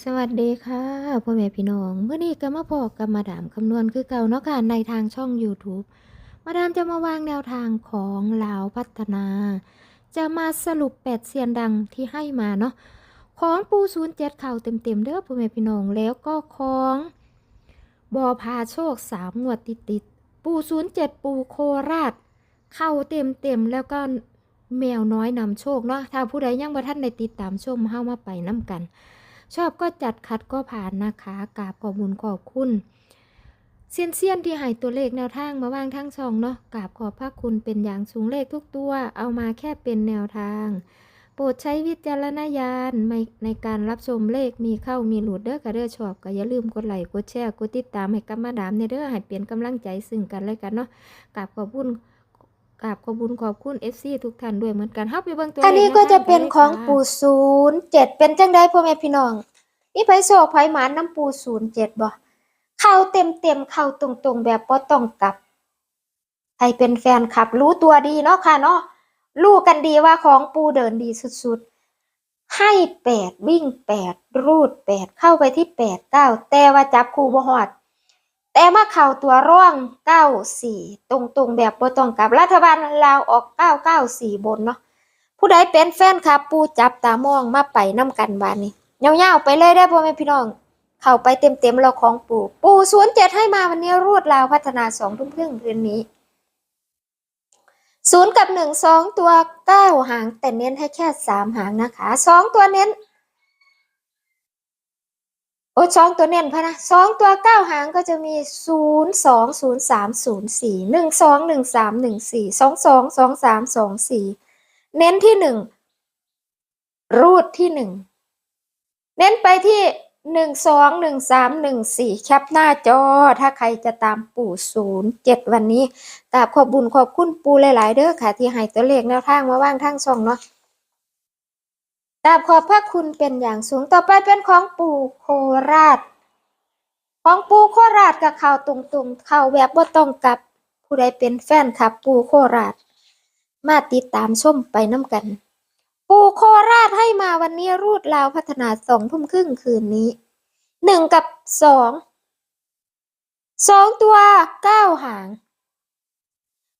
สวัสดีค่ะพ่อแม่พี่น้องเมื่อนี้ก็มาพอกับมาดามคำนวณคือเก่าเนาะค่ะในทางช่อง YouTube มาดามจะมาวางแนวทางของลาวพัฒนา จะมาสรุปแปดเซียนดังที่ให้มาเนาะของปูศูนย์เจ็ดเข่าเต็มๆเด้อพ่อแม่พี่น้องแล้วก็ของบอพาโชคสามงวดติดติดๆปูศูนย์เจ็ดปูโคราช เข้าเต็มๆแล้วก็แมวน้อยนำโชคเนาะถ้าผู้ใดยังบ่ท่านได้ติดตามชมเฮามาไปน้ำกัน ชอบก็จัดคัดก็ผ่านนะคะกราบขอบคุญขอบคุณเซียนเซียนๆที่ให้ตัวเลขแนวทางมาวางทั้งช่องเนาะกราบขอบพระคุณเป็นอย่างสูงเลขทุกตัว เอามาแค่เป็นแนวทาง โปรดใช้วิจารณญาณในในการรับชมเลขมีเข้ามีหลุดเด้อกระเด้อชอบก็อย่าลืมกดไลค์กดแชร์กดติดตามให้กับมาดามในเด้อให้เปลี่ยนกำลังใจซึ่งกันและกันเนาะกราบขอบคุณ กราบขอบคุณขอบคุณ FC ทุกท่านด้วยเหมือนกันเฮาไปเบิ่งตัวเลขอันนี้ก็จะเป็นของแนวทาปู่ศูนย์เจ็ดเป็นจังได้พ่อแม่พี่น้องนี่ไผโศกไผหมานน้ำปู่ศูนย์เจ็ดบ่เข้าเต็มเต็มๆเข้าตรงตรงๆ แบบบ่ต้องกลับใครเป็นแฟนคลับ รู้ตัวดีเนาะค่ะเนาะรู้กันดีว่าของปูเดินดีสุดๆ ให้แปดวิ่งแปดรูดแปดเข้าไปที่แปดเก้าแต่ว่าจับคู่บ่ฮอด แต่มาเข่าตัวร่องเก้าสี่ตรงๆ แบบบต้องกับรัฐบาลลาวออกเก้าเก้าสี่บนเนาะผู้ใดเป็นแฟนครับปูจับตามองมาไปน้ำกันบานนี้ยาๆไปเลยได้พ่อแม่พี่น้อง เข้าไปเต็มๆเราของปูปูศูนย์เจ็ดให้มาวันนี้รวดราวพัฒนาสองทุ่มครึ่งคืนนี้ศูนย์กับหนึ่งสองตัวเก้าหางแต่เน้นให้แค่สามหางนะคะสองตัวเน้น โอ้สองตัวเน้นพะนะสองตัวเก้าหางก็จะมีศูนย์สองศูนย์สามศูนย์สี่หนึ่งสองหนึ่งสามหนึ่งสี่สองสองสองสามสองสี่เน้นที่หนึ่งรูดที่หนึ่งเน้นไปที่หนึ่งสองหนึ่งสามหนึ่งสี่แคปหน้าจอ ถ้าใครจะตามปู่ศูนย์เจ็ดวันนี้กราบขอบบุญขอบคุณปู่หลาย ๆ เด้อค่ะ ที่ให้ตัวเลขแนวทางมาว่างทางช่องเนาะ กราบขอบพระคุณเป็นอย่างสูงต่อไปเป็นของปู่โคราช ของปู่โคราชกับข่าวตรงๆข่าวแบบว่าต้องกลับ ผู้ใดเป็นแฟนคลับปู่โคราช มาติดตามชมไปน้ำกัน ปูโคราชให้มาวันนี้รูดลาวพัฒนาสองทุ่มครึ่งคืนนี้หนึ่งกับสองสองตัวเก้าหาง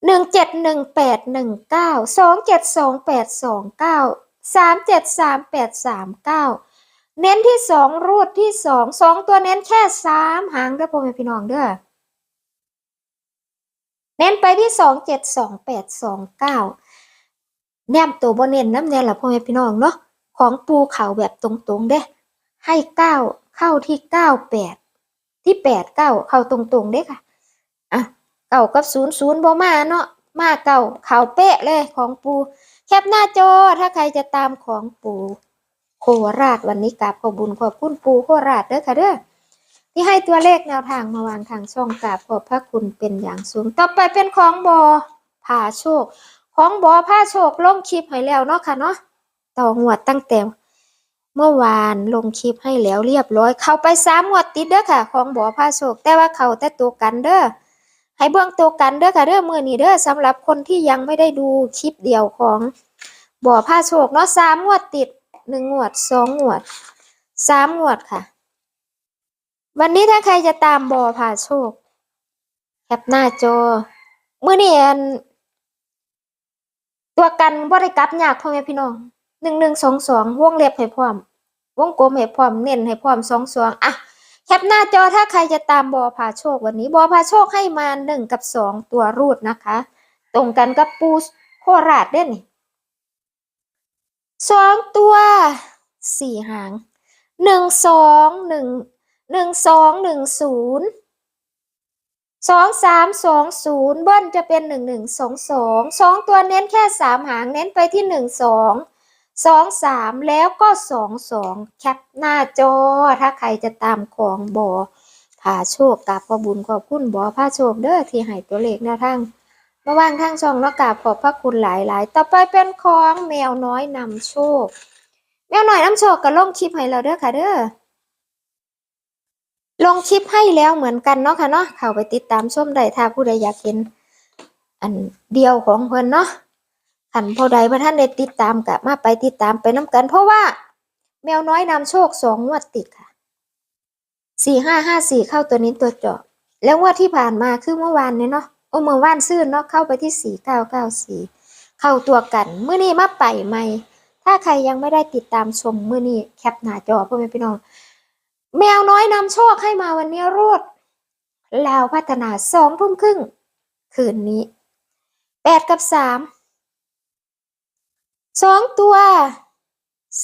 หนึ่งเจ็ดหนึ่งแปดหนึ่งเก้าสองเจ็ดสองแปดสองเก้า สามเจ็ดสามแปดสามเก้าเน้นที่สองรูดที่สองสองตัวเน้นแค่สามหางเด้อพ่อแม่พี่น้องเด้อเน้นไปที่สองเจ็ดสองแปดสองเก้าแนมตัวบนเน้นน้ำแน่ละพ่อแม่พี่น้องเนาะของปูเขาแบบตรงๆเด้ให้เก้าเข้าที่เก้าแปดที่แปดเก้าเข้าตรงๆเด้ค่ะอะเก้ากับศูนย์ศูนย์บ่มาเนาะมาเก้าเขาเป๊ะเลยของปู ปหน้าจอถ้าใครจะตามของปูโคราชวันนี้กราบขอบุญขอบคุณปูโคราชเด้อค่ะเด้อที่ให้ตัวเลขแนวทางมาวางทางช่องกราบขอบพระคุณเป็นอย่างสูง ต่อไปเป็นของบอผาโชค ของบอผ้าโชคลงคลิปให้แล้วเนาะค่ะเนาะต่องวตั้งแต่เมื่อวานลงคลิปให้แล้วเรียบร้อย เข้าไปสามงวดติดเด้อค่ะ ของบอผ้าโชค แต่ว่าเขาแต่ตัวกันเด้อ ให้เบื้องตัวกันเด้อค่ะเด้อมือนี้เด้อสำหรับคนที่ยังไม่ได้ดูคลิปเดียวของบ่อผ้าโชคเนาะสามงวดติดหนึ่งงวดสองงวดสามงวดค่ะ วันนี้ถ้าใครจะตามบ่อผ่าโชคแคปหน้าจอมื้อนี้อันตัวกันบ่ได้กลับยากพ่อแม่พี่น้องหนึ่งหนึ่งสองสองวงเล็บให้พร้อม วงกลมให้พร้อมเน้นให้พร้อมสองสองอะ แคปหน้าจอถ้าใครจะตามบอผาโชควันนี้บอผาโชคให้มาหนึ่งกับสองตัวรูดนะคะ ตรงกันกับปูโคราชเด่นสองตัวสี่หางหนึ่งสองหนึ่งหนึ่งสองหนึ่งศูนย์สองสามสองศูนย์เบิ้ลจะเป็นหนึ่งหนึ่งสองสองสองตัวเน้นแค่สามหางเน้นไปที่หนึ่งสอง สองสามแล้วก็สองสองแคปหน้าจอ ถ้าใครจะตามของบอผาโชคกับขอบุญขอบคุณบอผาโชคเด้อที่ให้ตัวเลขแนวทางมาว่างทางช่องนาะกาบขอบพระคุณหลายๆ ต่อไปเป็นของแมวน้อยนำโชค แมวน้อยนำโชคก็ลงคลิปให้เราเด้อค่ะเด้อลงคลิปให้แล้วเหมือนกันเนาะค่ะเนาะเข้าไปติดตามชมได้ถ้าผู้ใดอยากเห็น อันเดียวของเพิ่นเนาะ ขันผู้ใดบ่ท่านได้ติดตามกะมาไปติดตามไปน้กัน เพราะว่า แมวน้อยนำโชคสองงวดติดค่ะสี่ห้าห้าสี่เข้าตัวนี้ตัวเจาะแล้วงวดที่ผ่านมาคือเมื่อวานเนี่ยเนาะโอ้เมื่อวานซื่นเนาะเข้าไปที่สี่เก้าเก้าสี่เข้าตัวกันเมื่อนี้มาไปใหม่ถ้าใครยังไม่ได้ติดตามชมเมื่อนี้แคปหน้าจอพ่อแม่พี่น้อง แมวน้อยนำโชคให้มาวันนี้รวดลาวพัฒนาสองทุ่มครึ่งคืนนี้แปดกับสาม สองตัว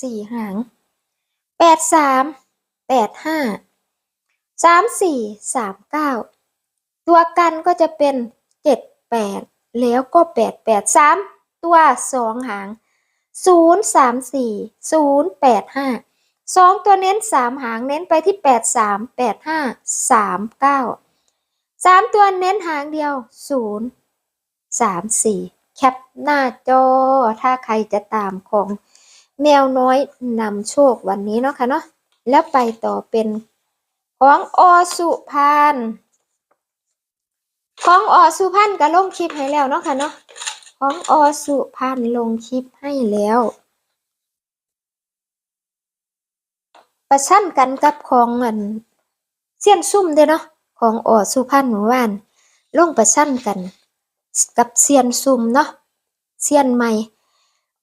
สี่หางแปดสามแปดห้าสามสี่สามเก้าตัวกันก็จะเป็นเจ็ดแปดแล้วก็แปดแปดสามตัวสองหางศูนย์สามสี่ศูนย์แปดห้าสองตัวเน้นสามหางเน้นไปที่แปดสามแปดห้าสามเก้าสามตัวเน้นหางเดียวศูนย์สามสี่ แคปหน้าจอ ถ้าใครจะตามของแมวน้อยนำโชควันนี้เนาะค่ะเนาะแล้วไปต่อเป็นของอสุพานของอสุพานก็ลงคลิปให้แล้วเนาะค่ะเนาะของอสุพานลงคลิปให้แล้ว ประชันกันกับของอันเสี้ยนซุ่มเด้เนาะของอสุพรรณเมื่อวานลงประชันกัน กับเซียนซุ่มเนาะเซียนใหม่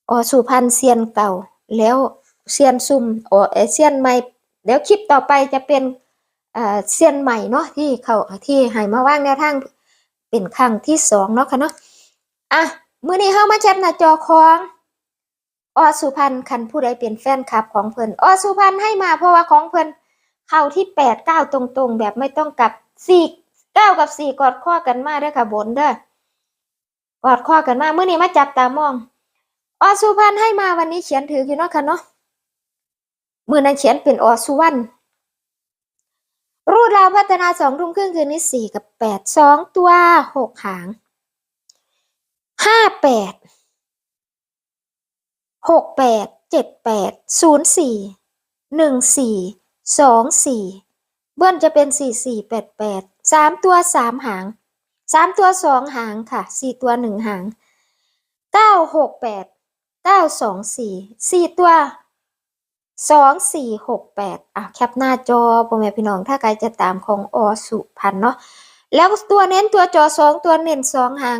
อสุพรรณเซียนเก่า แล้วเซียนซุ่มอเอเซียนใหม่เดี๋ยวคลิปต่อไปจะเป็นเอ่อเซียนใหม่เนาะที่เขาที่ให้มาว่างแนวทางเป็นครั้งที่สองเนาะค่ะเนาะอะมื้อนี้เฮามาแชทหน้าจอของอสุพรรณคันผู้ใดเป็นแฟนคลับของเพิ่นอสุพรรณให้มาเพราะว่าของเพิ่นเข้าที่แปดเก้าตรงๆ แบบไม่ต้องกลับสี่เก้ากับสี่กอดข้อกันมาเด้อค่ะบนเด้อ อดข้อกันมาเมื่อนี้มาจับตามองอสุพรรณให้มาวันนี้เขียนถืออยู่เนาะค่ะเนาะมือนั้นเขียนเป็นอสุวรรณรูดราวพัฒนาสองทุ่มครึ่งคืนนี้สี่กับแปดสองตัวหกหางห้าแปดหกแปดเจ็ดแปดศูนย์สี่หนึ่งสี่สองสี่เบิ้ลจะเป็นสี่สี่แปดแปดสามตัวสามหาง สามตัวสองหางค่ะสี่ตัวหนึ่งหางเก้าหกแปดเก้าสองสี่สี่ตัวสองสี่หกแปดอะแคปหน้าจอพ่อแม่พี่น้องถ้าใครจะตามของอสุพันเนาะแล้วตัวเน้นตัวจอสองตัวเน้นสองหาง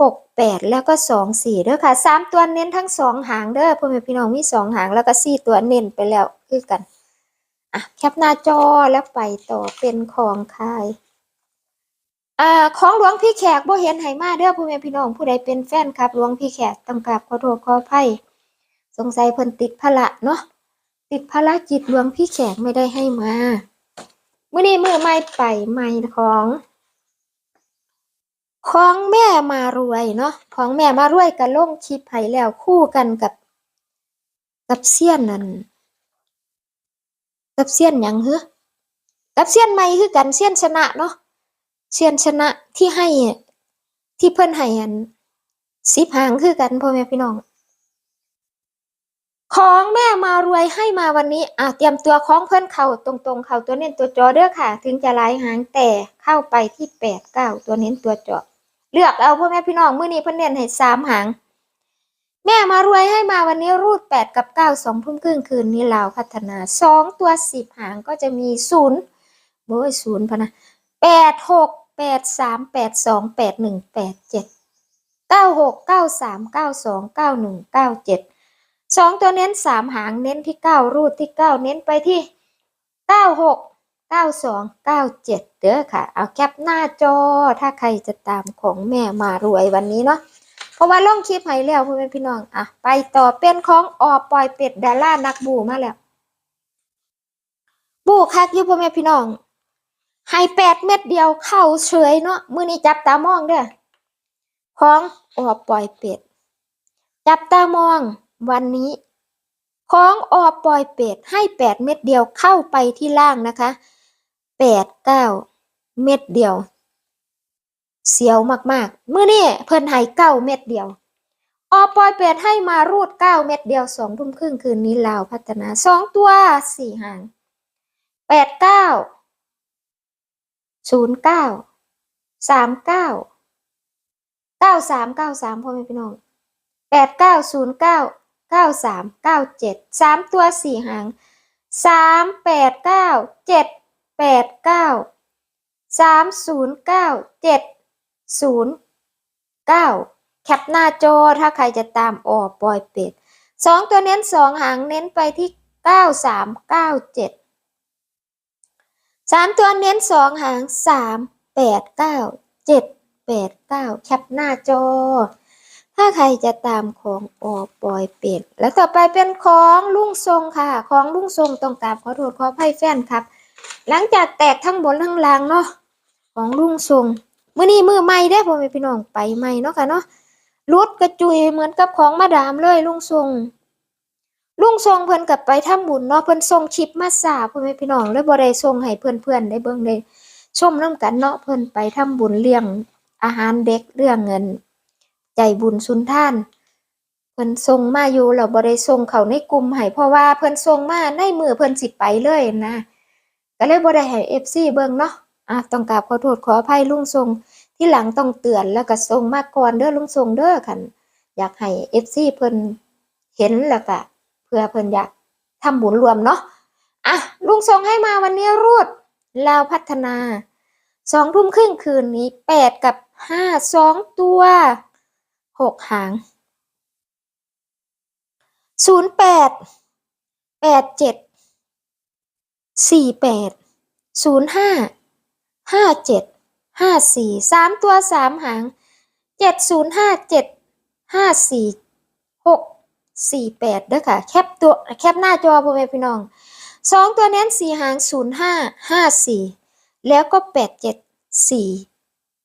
หกแปดแล้วก็สองสี่เด้อค่ะสามตัวเน้นทั้งสองหางเด้อพ่อแม่พี่น้องมีสองหางแล้วก็สี่ตัวเน้นไปแล้วคือกันอะแคปหน้าจอแล้วไปต่อเป็นของใคร อ่าของหลวงพี่แขกบ่เห็นไหมาเด้อพ่อแม่พี่น้องผู้ใดเป็นแฟนคลับหลวงพี่แขกต้องกราบขอโทษขออภัยสงสัยเพิ่นติดภาระเนาะติดภารกิจหลวงพี่แขกไม่ได้ให้มาเมื้อนี้มือไม่ไปไม่ของของแม่มารวยเนาะของแม่มารวยก็ลงคลิปให้แล้วคู่กันกับ กับเซียนนั่นกับเซียนยังเหรอกับเซียนใหม่คือกันเซียนชนะเนาะ เซียนชนะที่ให้ที่เพิ่อนให้อันสิบหางคือกันพ่อแม่พี่น้อง ของแม่มารวยให้มาวันนี้อะเตรียมตัวของเพิ่อนเขาตรงๆเขาตัวเน้นตัวจอเด้อค่ะ ถึงจะลายหางแต่เข้าไปที่แปดเก้าตัวเน้นตัวจอเลือกเอาพ่อแม่พี่น้องมื้อนี้เพิ่นเน้นให้สามหาง แม่มารวยให้มาวันนี้รูดแปดกับเก้าสองทุ่มครึ่งคืนนี้ลาวพัฒนาสองตัวสิบหางก็จะมีศูนย์โอ้ยศูนย์พะนะแปดหก แปดสามแปดสองแปดหนึ่งแปดเจ็ดเก้าหกเก้าสามเก้าสองเก้าหนึ่งเก้าเจ็ดสองตัวเน้นสามหางเน้นที่เก้ารูดที่เก้าเน้นไปที่เก้าหกเก้าสองเก้าเจ็ดเด้อค่ะ เอาแคปหน้าจอถ้าใครจะตามของแม่มารวยวันนี้เนาะเพราะว่าลงคลิปให้แล้วพ่อแม่พี่น้องอะไปต่อเป็นของออปล่อยเป็ดดารานักบูมาแล้ว บูคักอยู่พ่อแม่พี่น้อง ให้แปดเม็ดเดียวเข้าเฉยเนาะมือนี้จับตามองเด้อของออปล่อยเป็ด จับตามองวันนี้ของออปล่อยเป็ดให้แปดเม็ดเดียวเข้าไปที่ล่างนะคะแปดเก้าเม็ดเดียว เสียวมากๆมือนี้เพิ่นให้เก้าเม็ดเดียวออปอยเป็ดให้มารูดเก้าเม็ดเดียวสองทุ่มครึ่งคืนนี้ลาวพัฒนาสองตัวสี่หางแปดเก้า ศูนย์เก้าสามเก้าเก้าสามเก้าสามพ่อแม่พี่น้องแปดเก้าศูนย์เก้าเก้าสามเก้าเจ็ดสามตัวสี่หางสามแปดเก้าเจ็ดแปดเก้าสามศูนย์เก้าเจ็ดศูนย์เก้าแคปหน้าจอถ้าใครจะตามออกปล่อยเป็ดสองตัวเน้นสองหางเน้นไปที่เก้าสามเก้าเจ็ด สามตัวเน้นสองหางสามแปดเก้าเจ็ดแปดเก้าแคปหน้าจอ ถ้าใครจะตามของออกปล่อยเป็ดแล้วต่อไปเป็นของลุงทรงค่ะ ของลุงทรงต้องกราบขอโทษขออภัยแฟนครับ หลังจากแตกทั้งบนทั้งล่างเนาะของลุงทรงมื้อนี้มือใหม่ได้พ่อแม่พี่น้องไปใหม่เนาะค่ะเนาะรุดกระจุยเหมือนกับของมาดามเลยลุงทรง ลุงทรงเพิ่นกลับไปทำบุญเนาะเพิ่นส่งชิปมาสาพ่อแม่พี่น้องเลยบ่ได้ส่งให้เพื่อนๆได้เบิ่งได้ชมนํกันเนาะเพิ่นไปทำบุญเลี้ยงอาหารเด็กเรื่องเงิน ใจบุญสุนท่าน เพิ่นส่งมาอยู่แล้วบ่ได้ส่งเขาในกลุ่มให้เพราะว่าเพิ่นส่งมาในมือเพิ่นสิไปเลยนะก็เลยบ่ได้ให้ FC เบิ่งเนาะอะต้องกราบขอโทษขออภัยลุงทรงที่หลังต้องเตือนแล้วก็ส่งมาก่อนเด้อลุงทรงเด้อคันอยากให้ FC เพิ่นเห็นแล้วก็ เพื่อเพิ่นอยากทำบุญรวมเนาะอะลุงทรงให้มาวันนี้รูดลาวพัฒนาสองทุ่มครึ่งคืนนี้แปดกับห้าสองตัวหกหางศูนย์แปดแปดเจ็ดสี่แปดศูนย์ห้าห้าเจ็ดห้าสี่สามตัวสามหางเจ็ดศูนย์ห้าเจ็ดห้าสี่หก สี่แปดเด้อค่ะ แคปตัวแคปหน้าจอพ่อแม่พี่น้องสองตัวเน้นสี่หางศูนย์ห้าห้าสี่แล้วก็แปดเจ็ดสี่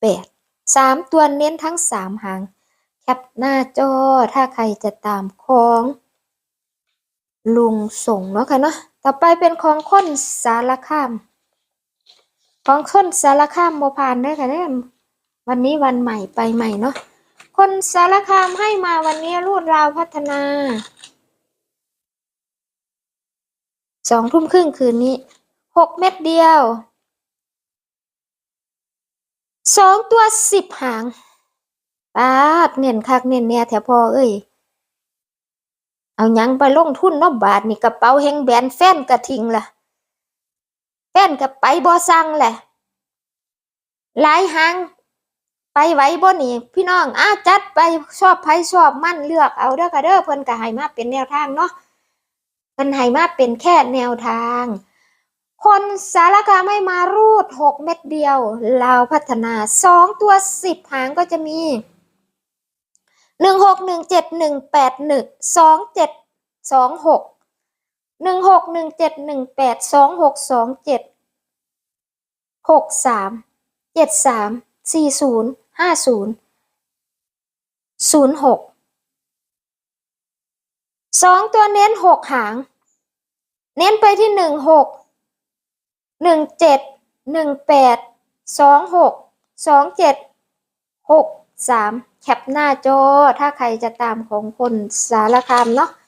แปดสามตัวเน้นทั้งสามหาง แคปหน้าจอถ้าใครจะตามของ ลุงส่งเนาะค่ะเนาะต่อไปเป็นของคนสารคาม ของคนสารคามโมพานเด้อค่ะเด้อวันนี้วันใหม่ไปใหม่เนาะ คนสารคามให้มาวันนี้รูดราวพัฒนา สองทุ่มครึ่งคืนนี้หกเม็ดเดียว สองตัวสิบหางปาดเน่นคักเน่นเนี่ยแถวพอเอ้ย เอายังไปลงทุนนาะบาทนี่กระเป๋าแฮงแบนแฟนกระทิงล่ะ แฟนก็ไปบ่สั่งแหละ หลายหาง ไปไหวบ่นี่พี่น้องอ้าจัดไปชอบไผชอบมั่นเลือกเอาเด้อค่ะเด้อเพิ่นก็ให้มาเป็นแนวทางเนาะเพิ่นให้มาเป็นแค่แนวทาง คนสารคาไมให้มารูดหกเม็ดเดียวลาวพัฒนาสองตัวสิบหางก็จะมีหนึ่งหกหนึ่งเจ็ดหนึ่งแปดหนึ่งสองเจ็ดสองหกหนึ่งหกหนึ่งเจ็ดหนึ่งแปดสองหกสองเจ็ดหกสามเจ็ดสามสี่ศูนย์ ห้าศูนย์ศูนย์หกสองตัวเน้นหกหาง เน้นไปที่หนึ่งหกหนึ่งเจ็ดหนึ่งแปดสองหกสองเจ็ดหกสามแคปหน้าจอถ้าใครจะตามของคนสารคามเนาะอะ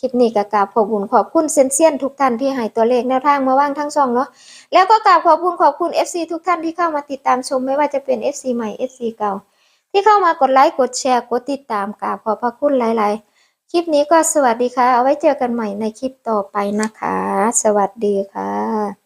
คลิปนี้ก็กราบขอบคุณขอบคุณเซนเซียนทุกท่านที่ให้ตัวเลขแนวทางมาว่างทั้งช่องเนาะแล้วก็กราบขอบคุณขอบคุณ FC ทุกท่านที่เข้ามาติดตามชมไม่ว่าจะเป็น FC ใหม่ FC เก่า ที่เข้ามากดไลค์กดแชร์กดติดตามกราบขอบพระคุณหลาย ๆ คลิปนี้ก็สวัสดีค่ะ เอาไว้เจอกันใหม่ในคลิปต่อไปนะคะ สวัสดีค่ะ